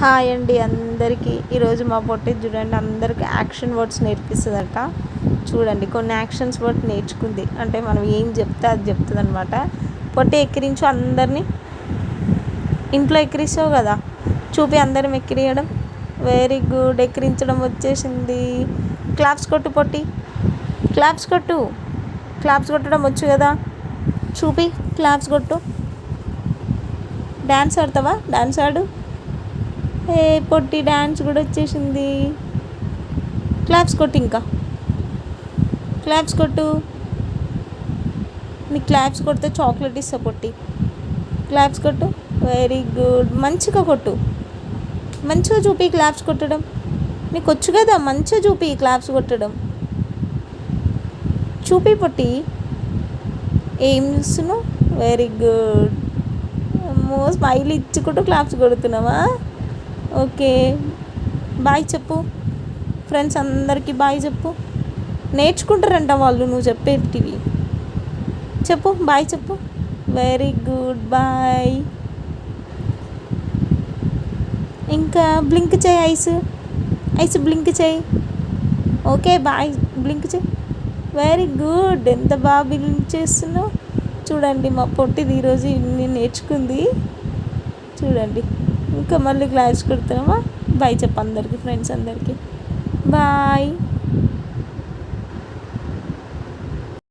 Hi అండి అందరికీ. ఈరోజు మా పొట్టి చూడండి అందరికీ యాక్షన్ వర్డ్స్ నేర్పిస్తుందట. చూడండి కొన్ని యాక్షన్స్ వర్డ్ నేర్చుకుంది. అంటే మనం ఏం చెప్తే అది చెప్తుంది అనమాట పొట్టి ఎక్కిరించు అందరినీ. ఇంట్లో ఎక్కిరిస్తావు కదా చూపి అందరం ఎక్కిరియడం. వెరీ గుడ్ ఎక్కిరించడం వచ్చేసింది. క్లాప్స్ కొట్టు పొట్టి. క్లాప్స్ కొట్టు. క్లాప్స్ కొట్టడం వచ్చు కదా. చూపి క్లాప్స్ కొట్టు. డ్యాన్స్ ఆడతావా? డ్యాన్స్ ఆడు. ఏ పొట్టి డ్యాన్స్ కూడా వచ్చేసింది. క్లాప్స్ కొట్టు ఇంకా. క్లాప్స్ కొట్టు. నీకు క్లాప్స్ కొడితే చాక్లెట్ ఇస్తా పొట్టి. క్లాప్స్ కొట్టు. వెరీ గుడ్ మంచిగా కొట్టు. మంచిగా చూపి క్లాప్స్ కొట్టడం. నీకు వచ్చు కదా మంచిగా చూపి క్లాప్స్ కొట్టడం. చూపి పొట్టి. ఏం చూస్తున్నావు? వెరీ గుడ్ అమ్మో స్మైల్ ఇచ్చుకుంటూ క్లాప్స్ కొడుతున్నావా? ఓకే. బాయ్ చెప్పు. ఫ్రెండ్స్ అందరికీ బాయ్ చెప్పు. నేర్చుకుంటారంట వాళ్ళు నువ్వు చెప్పేటివి. చెప్పు బాయ్ చెప్పు. వెరీ గుడ్ బాయ్ ఇంకా బ్లింక్ చేయి ఐస్. ఐస్ బ్లింక్ చేయి. Okay bye. బ్లింక్ చేయి. వెరీ గుడ్ ఎంత బాగా బ్లింక్ చేస్తున్నావు? చూడండి మా పొట్టిది ఈరోజు ఇన్ని నేర్చుకుంది. చూడండి. ఇంకా మళ్ళీ క్లాస్ కొడుతున్నామా బాయ్ చెప్పు అందరికీ ఫ్రెండ్స్ అందరికీ. బాయ్